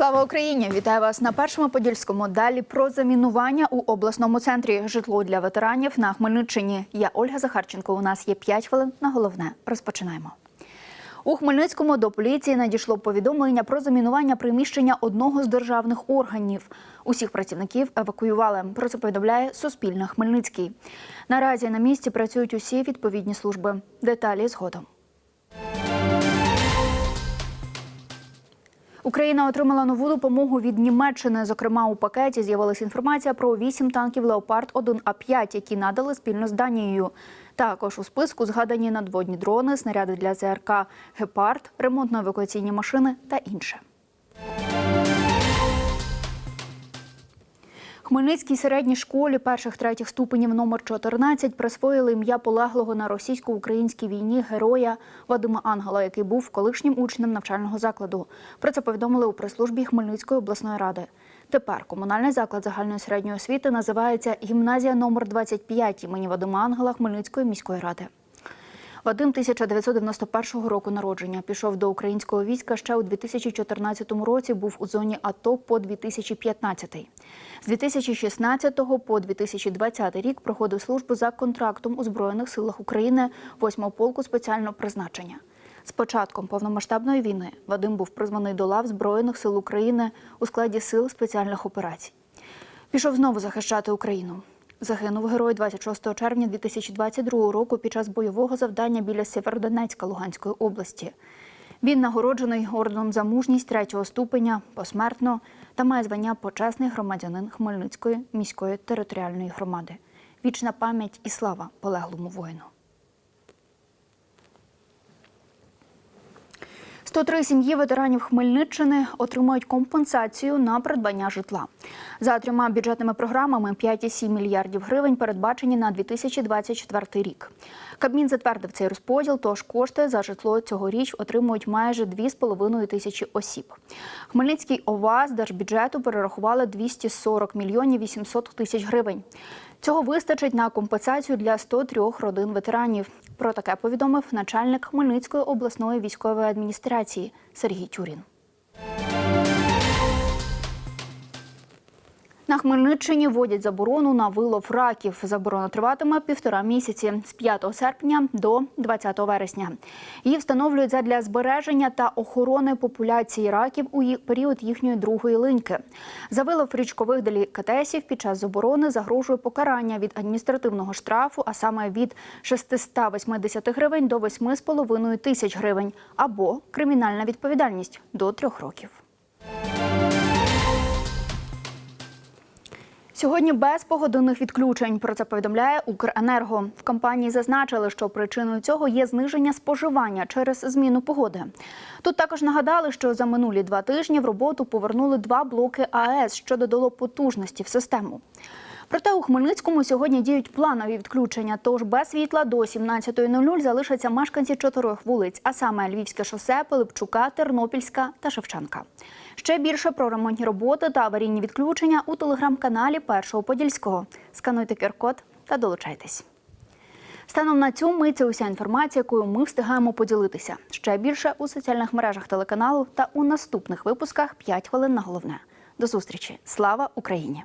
Слава Україні! Вітаю вас на першому подільському. Далі про замінування у обласному центрі житло для ветеранів на Хмельниччині. Я Ольга Захарченко. У нас є 5 хвилин на головне. Розпочинаємо. У Хмельницькому до поліції надійшло повідомлення про замінування приміщення одного з державних органів. Усіх працівників евакуювали. Про це повідомляє Суспільне Хмельницький. Наразі на місці працюють усі відповідні служби. Деталі згодом. Україна отримала нову допомогу від Німеччини. Зокрема, у пакеті з'явилася інформація про вісім танків Леопард 1 а 5 які надали спільно з Данією. Також у списку згадані надводні дрони, снаряди для ЗРК Гепард, ремонтно-евакуаційні машини та інше. Хмельницькій середній школі перших третіх ступенів номер 14 присвоїли ім'я полеглого на російсько-українській війні героя Вадима Ангела, який був колишнім учнем навчального закладу. Про це повідомили у прес-службі Хмельницької обласної ради. Тепер комунальний заклад загальної середньої освіти називається гімназія номер 25 імені Вадима Ангела Хмельницької міської ради. Вадим 1991 року народження пішов до українського війська ще у 2014 році. Був у зоні АТО по 2015. З 2016 по 2020 рік проходив службу за контрактом у збройних силах України 8-го полку спеціального призначення. З початком повномасштабної війни Вадим був призваний до лав Збройних сил України у складі сил спеціальних операцій. Пішов знову захищати Україну. Загинув герой 26 червня 2022 року під час бойового завдання біля Сєвєродонецька Луганської області. Він нагороджений орденом за мужність третього ступеня посмертно та має звання почесний громадянин Хмельницької міської територіальної громади. Вічна пам'ять і слава полеглому воїну. 103 сім'ї ветеранів Хмельниччини отримують компенсацію на придбання житла. За трьома бюджетними програмами 5,7 мільярдів гривень передбачені на 2024 рік. Кабмін затвердив цей розподіл, тож кошти за житло цьогоріч отримують майже 2,5 тисячі осіб. Хмельницький ОВА з держбюджету перерахували 240 мільйонів 800 тисяч гривень. Цього вистачить на компенсацію для 103 родин ветеранів. Про таке повідомив начальник Хмельницької обласної військової адміністрації Сергій Тюрін. На Хмельниччині вводять заборону на вилов раків. Заборона триватиме півтора місяці з 5 серпня до 20 вересня. Її встановлюють задля збереження та охорони популяції раків у період їхньої другої линьки. За вилов річкових делікатесів під час заборони загрожує покарання від адміністративного штрафу, а саме від 680 гривень до 8,5 тисяч гривень, або кримінальна відповідальність до трьох років. Сьогодні без погодинних відключень. Про це повідомляє Укренерго. В компанії зазначили, що причиною цього є зниження споживання через зміну погоди. Тут також нагадали, що за минулі два тижні в роботу повернули два блоки АЕС, що додало потужності в систему. Проте у Хмельницькому сьогодні діють планові відключення. Тож без світла до 17.00 залишаться мешканці чотирьох вулиць, а саме Львівське шосе, Пилипчука, Тернопільська та Шевченка. Ще більше про ремонтні роботи та аварійні відключення у телеграм-каналі Першого Подільського. Скануйте QR-код та долучайтесь. Станом на цю мить уся інформація, якою ми встигаємо поділитися. Ще більше у соціальних мережах телеканалу та у наступних випусках «5 хвилин на головне. До зустрічі! Слава Україні!